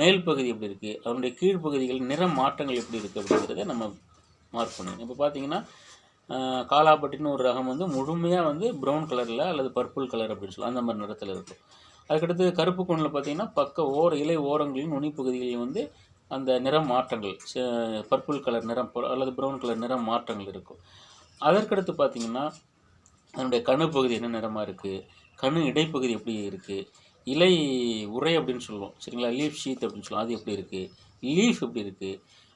மேல் பகுதி எப்படி இருக்குது அதனுடைய கீழ்ப்பகுதிகள் நிற மாற்றங்கள் எப்படி இருக்குது அப்படிங்கிறத நம்ம மார்க் பண்ணணும் இப்போ பார்த்தீங்கன்னா காலாப்பட்டின்னு ஒரு ரகம் வந்து முழுமையாக வந்து ப்ரௌன் கலரில் அல்லது பர்பிள் கலர் அப்படின்னு சொல்லலாம் அந்த மாதிரி நிறத்தில் இருக்கும். அதுக்கடுத்து கருப்பு கொண்டில் பார்த்தீங்கன்னா பக்க ஓர இலை ஓரங்களின் நுனிப்பகுதிகளில் வந்து அந்த நிற மாற்றங்கள் பர்பிள் கலர் நிறம் அல்லது ப்ரௌன் கலர் நிற மாற்றங்கள் இருக்கும். அதற்கடுத்து பார்த்தீங்கன்னா அதனுடைய கணு பகுதி என்ன நிறமாக இருக்குது கணு இடைப்பகுதி எப்படி இருக்குது இலை உரை அப்படின்னு சொல்லுவோம். சரிங்களா? லீஃப் ஷீத் அப்படின்னு சொல்லுவோம். அது எப்படி இருக்குது லீஃப் எப்படி இருக்குது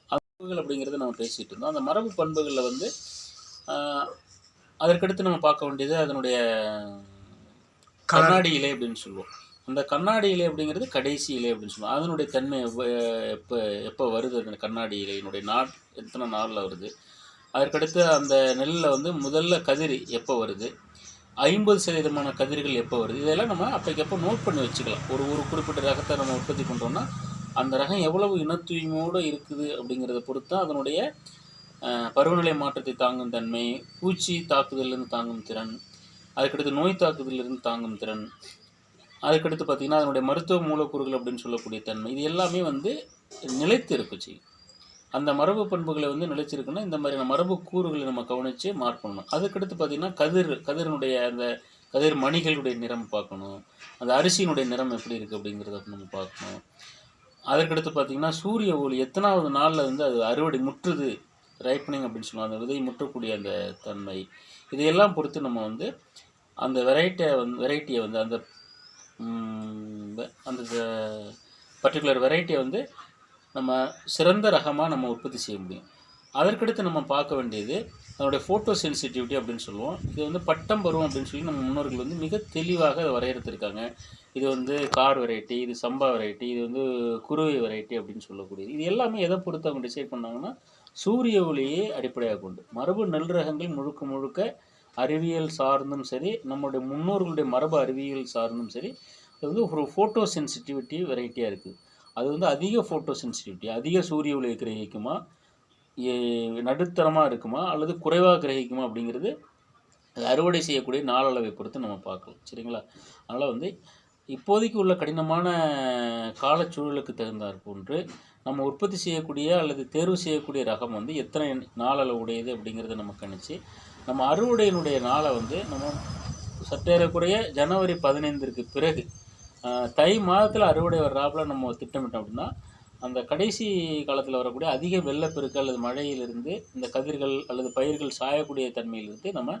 பண்புகள் அப்படிங்கிறத நம்ம பேசிகிட்டு இருந்தோம். அந்த மரபு பண்புகளில் வந்து அதற்கடுத்து நம்ம பார்க்க வேண்டியது அதனுடைய கண்ணாடி இலை அப்படின்னு சொல்லுவோம். அந்த கண்ணாடி இலை அப்படிங்கிறது கடைசி இலை அப்படின்னு சொல்லுவோம். அதனுடைய தன்மை எப்போ எப்போ வருது? அந்த கண்ணாடி இலையினுடைய நாள் எத்தனை நாளில் வருது? அதற்கடுத்து அந்த நெல்லில் வந்து முதல்ல கதிர் எப்போ வருது? ஐம்பது சதவீதமான கதிர்கள் எப்போ வருது? இதெல்லாம் நம்ம அப்போக்கப்போ நோட் பண்ணி வச்சுக்கலாம். ஒரு ஒரு குறிப்பிட்ட ரகத்தை நம்ம உற்பத்தி பண்ணுறோம்னா அந்த ரகம் எவ்வளவு இனத்தூய்மையோடு இருக்குது அப்படிங்கிறத பொறுத்து அதனுடைய பருவநிலை மாற்றத்தை தாங்கும் தன்மை பூச்சி தாக்குதலிருந்து தாங்கும் திறன் அதுக்கடுத்து நோய் தாக்குதலிருந்து தாங்கும் திறன் அதுக்கடுத்து பார்த்திங்கன்னா அதனுடைய மருத்துவ மூலக்கூறுகள் அப்படின்னு சொல்லக்கூடிய தன்மை இது எல்லாமே வந்து நிலைத்து இருக்குச்சு அந்த மரபு பண்புகளை வந்து நிலைச்சிருக்குன்னா இந்த மாதிரியான மரபு கூறுகளை நம்ம கவனித்து மார்க் பண்ணணும். அதுக்கடுத்து பார்த்திங்கன்னா கதிர் கதிரனுடைய அந்த கதிர் மணிகளுடைய நிறம் பார்க்கணும். அந்த அரிசியினுடைய நிறம் எப்படி இருக்குது அப்படிங்கிறத நம்ம பார்க்கணும். அதற்கடுத்து பார்த்திங்கன்னா சூரிய ஒளி எத்தனாவது நாளில் வந்து அது அறுவடை முற்றுது ரைப்பனிங் அப்படின்னு சொல்லுவாங்க. அந்த விதை முற்றக்கூடிய அந்த தன்மை. இதையெல்லாம் பொறுத்து நம்ம வந்து அந்த வெரைட்டியை வந்து வெரைட்டியை வந்து அந்த அந்த பர்டிகுலர் வெரைட்டியை வந்து நம்ம சிறந்த ரகமாக நம்ம உற்பத்தி செய்ய முடியும். அதற்கடுத்து நம்ம பார்க்க வேண்டியது அதனுடைய ஃபோட்டோ சென்சிட்டிவிட்டி அப்படின்னு சொல்லுவோம். இது வந்து பட்டம் பருவம் அப்படின்னு சொல்லி நம்ம முன்னோர்கள் வந்து மிக தெளிவாக அதை வரையறுத்திருக்காங்க. இது வந்து கார் வெரைட்டி இது சம்பா வெரைட்டி இது வந்து குருவி வெரைட்டி அப்படின்னு சொல்லக்கூடியது. இது எல்லாமே எதை பொறுத்து அவங்க டிசைட் பண்ணாங்கன்னா சூரிய ஒளியை அடிப்படையாக கொண்டு. மரபு நெல் ரகங்கள் முழுக்க முழுக்க அறிவியல் சார்ந்தும் சரி நம்மளுடைய முன்னோர்களுடைய மரபு அறிவியல் சார்ந்தும் சரி இது வந்து ஒரு ஃபோட்டோ சென்சிட்டிவிட்டி வெரைட்டியாக இருக்குது. அது வந்து அதிக ஃபோட்டோ சென்சிட்டிவிட்டி அதிக சூரிய ஒளியை கிரகிக்குமா நடுத்தரமாக இருக்குமா அல்லது குறைவாக கிரகிக்குமா அப்படிங்கிறது அது அறுவடை செய்யக்கூடிய நாளளவை பொறுத்து நம்ம பார்க்கலாம். சரிங்களா? அதனால் வந்து இப்போதைக்கு உள்ள கடினமான காலச்சூழலுக்கு தகுந்தாற் போன்று நம்ம உற்பத்தி செய்யக்கூடிய அல்லது தேர்வு செய்யக்கூடிய ரகம் வந்து எத்தனை நாளளவு உடையது அப்படிங்கிறத நம்ம கணிச்சு நம்ம அறுவடையினுடைய நாளை வந்து நம்ம சற்றேறக்குறைய ஜனவரி பதினைந்திற்கு பிறகு தை மாதத்தில் அறுவடை வர்றாப்புல நம்ம திட்டமிட்டோம் அப்படின்னா அந்த கடைசி காலத்தில் வரக்கூடிய அதிக வெள்ளப்பெருக்கு அல்லது மழையிலிருந்து இந்த கதிர்கள் அல்லது பயிர்கள் சாயக்கூடிய தன்மையிலிருந்து நம்ம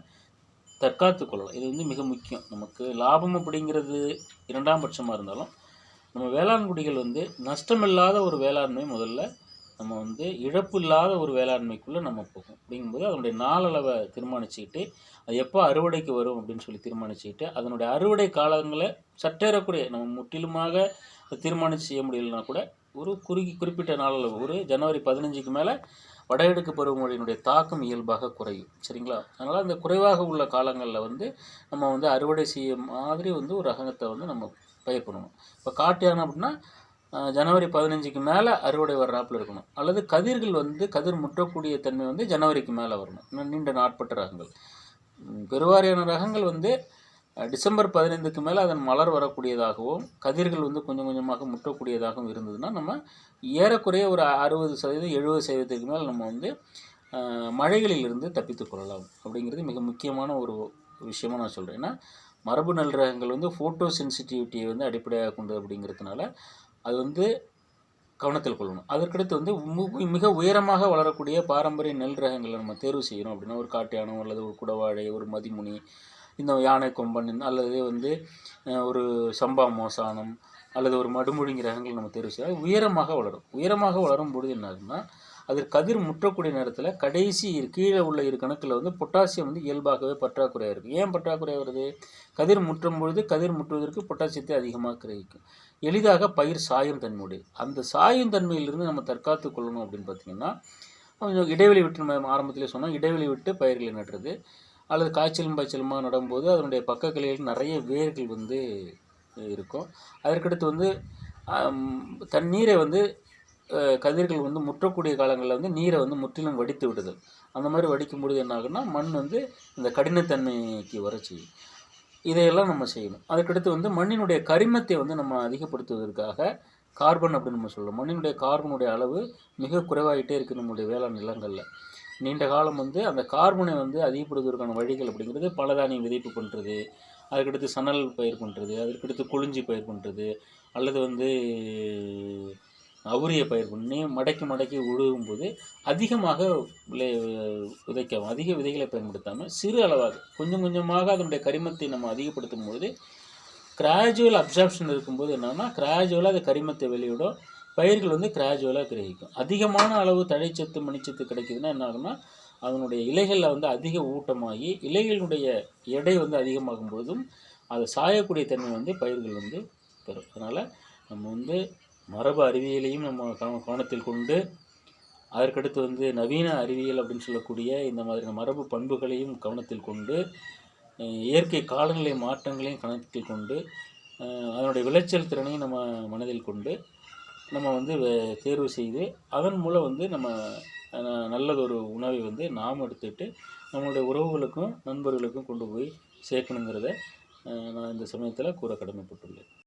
தற்காத்து கொள்ளலாம். இது வந்து மிக முக்கியம். நமக்கு லாபம் அப்படிங்கிறது இரண்டாம் பட்சமாக இருந்தாலும் நம்ம வேளாண் குடிகள் வந்து நஷ்டமில்லாத ஒரு வேளாண்மை முதல்ல நம்ம வந்து இழப்பு இல்லாத ஒரு வேளாண்மைக்குள்ளே நம்ம போகும். அப்படிங்கும்போது அதனுடைய நாளளவை தீர்மானிச்சுக்கிட்டு அது எப்போ அறுவடைக்கு வரும் அப்படின்னு சொல்லி தீர்மானிச்சுக்கிட்டு அதனுடைய அறுவடை காலங்களை சற்றேறக்குறைய நம்ம முற்றிலுமாக தீர்மானித்து செய்ய முடியலனா கூட ஒரு குறுகி குறிப்பிட்ட நாளளவு ஒரு ஜனவரி பதினஞ்சுக்கு மேலே வடகிழக்கு பருவமழையினுடைய தாக்கம் இயல்பாக குறையும். சரிங்களா? அதனால் அந்த குறைவாக உள்ள காலங்களில் வந்து நம்ம வந்து அறுவடை செய்ய மாதிரி வந்து ஒரு ரகத்தை வந்து நம்ம பயிர் பண்ணணும். இப்போ காட்டு யானை அப்படின்னா ஜனவரி பதினஞ்சுக்கு மேலே அறுவடை வர்றாப்புல இருக்கணும். அல்லது கதிர்கள் வந்து கதிர் முட்டக்கூடிய தன்மை வந்து ஜனவரிக்கு மேலே வரணும். இன்னும் நீண்ட நாட்பட்ட ரகங்கள். பெருவாரியான ரகங்கள் வந்து டிசம்பர் பதினைந்துக்கு மேலே அதன் மலர் வரக்கூடியதாகவும் கதிர்கள் வந்து கொஞ்சம் கொஞ்சமாக முட்டக்கூடியதாகவும் இருந்ததுன்னா நம்ம ஏறக்குறைய ஒரு அறுபது சதவீதம் எழுபது சதவீதத்துக்கு மேலே நம்ம வந்து மழைகளிலிருந்து தப்பித்துக் கொள்ளலாம். அப்படிங்கிறது மிக முக்கியமான ஒரு விஷயமாக நான் சொல்கிறேன் ஏன்னா மரபு நல் ரகங்கள் வந்து ஃபோட்டோ சென்சிட்டிவிட்டியை வந்து அடிப்படையாக கொண்டது அப்படிங்கிறதுனால அது வந்து கவனத்தில் கொள்ளணும். அதற்கடுத்து வந்து மிக உயரமாக வளரக்கூடிய பாரம்பரிய நெல் ரகங்களை நம்ம தேர்வு செய்யணும் அப்படின்னா ஒரு காட்டு அல்லது ஒரு குடவாழை ஒரு மதிமுனி இந்த யானை கொம்பன் அல்லது வந்து ஒரு சம்பா மோசானம் அல்லது ஒரு மடுமுழுங்கி ரகங்கள் நம்ம தேர்வு செய்யலாம் உயரமாக வளரும். உயரமாக வளரும் பொழுது என்ன ஆகுதுன்னா அது கதிர் முற்றக்கூடிய நேரத்தில் கடைசி கீழே உள்ள இரு கணக்கில் வந்து பொட்டாசியம் வந்து இயல்பாகவே பற்றாக்குறையாக இருக்குது ஏன் பற்றாக்குறையாக வருது? கதிர் முற்றும் பொழுது கதிர் முற்றுவதற்கு பொட்டாசியத்தை அதிகமாக கிரகிக்கும். எளிதாக பயிர் சாயும் தன்மையுடைய. அந்த சாயும் தன்மையிலிருந்து நம்ம தற்காத்து கொள்ளணும் அப்படின்னு பார்த்தீங்கன்னா கொஞ்சம் இடைவெளி விட்டு நம்ம ஆரம்பத்திலே சொன்னோம் இடைவெளி விட்டு பயிர்களை நடுறது அல்லது காய்ச்சலும் பாய்ச்சலுமா நடும்போது அதனுடைய பக்க கிளையில் நிறைய வேர்கள் வந்து இருக்கும். அதற்கடுத்து வந்து தண்ணீரை வந்து கதிர்கள் வந்து முற்றக்கூடிய காலங்களில் வந்து நீரை வந்து முற்றிலும் வடித்து விடுதல். அந்த மாதிரி வடிக்கும் பொழுது என்ன ஆகுன்னா மண் வந்து இந்த கடினத்தன்மைக்கு வர செய்யும். இதையெல்லாம் நம்ம செய்யணும். அதுக்கடுத்து வந்து மண்ணினுடைய கரிமத்தை வந்து நம்ம அதிகப்படுத்துவதற்காக கார்பன் அப்படின்னு நம்ம சொல்லலாம் மண்ணினுடைய கார்பனுடைய அளவு மிக குறைவாகிட்டே இருக்குது நம்முடைய வேளாண் நிலங்களில். நீண்ட காலம் வந்து அந்த கார்பனை வந்து அதிகப்படுத்துவதற்கான வழிகள் அப்படிங்கிறது பலதானியம் விதைப்பு பண்ணுறது அதுக்கடுத்து சணல் பயிர் பண்ணுறது அதற்கடுத்து கொளிஞ்சி பயிர் பண்ணுறது அல்லது வந்து அவுரிய பயிர் பண்ணி மடக்கி மடக்கி உழுகும் போது அதிகமாக விளை விதைக்கவும் அதிக விதைகளை பயன்படுத்தாமல் சிறு அளவாக கொஞ்சம் கொஞ்சமாக அதனுடைய கரிமத்தை நம்ம அதிகப்படுத்தும் போது கிராஜுவல் அப்சார்ப்ஷன் இருக்கும்போது என்னென்னா கிராஜுவலாக அது கரிமத்தை வெளியிடும். பயிர்கள் வந்து கிராஜுவலாக கிரகிக்கும். அதிகமான அளவு தழைச்சத்து மணிச்சத்து கிடைக்குதுன்னா என்ன ஆகும்னா அதனுடைய இலைகளில் வந்து அதிக ஊட்டமாகி இலைகளுடைய எடை வந்து அதிகமாகும் பொழுதும் அதை சாயக்கூடிய தன்மை வந்து பயிர்கள் வந்து பெறும். அதனால் நம்ம வந்து மரபு அறிவியலையும் நம்ம கவ- கவனத்தில் கொண்டு அதற்கடுத்து வந்து நவீன அறிவியல் அப்படின்னு சொல்லக்கூடிய இந்த மாதிரியான மரபு பண்புகளையும் கவனத்தில் கொண்டு இயற்கை காலநிலை மாற்றங்களையும் கணக்கில் கொண்டு அதனுடைய விளைச்சல் திறனையும் நம்ம மனதில் கொண்டு நம்ம வந்து வே- தேர்வு செய்து அதன் மூலம் வந்து நம்ம நல்லதொரு உணவை வந்து நாம் எடுத்துக்கிட்டு நம்மளுடைய உறவுகளுக்கும் நண்பர்களுக்கும் கொண்டு போய் சேர்க்கணுங்கிறத நான் இந்த சமயத்தில் கூற கடமைப்பட்டுள்ளேன்.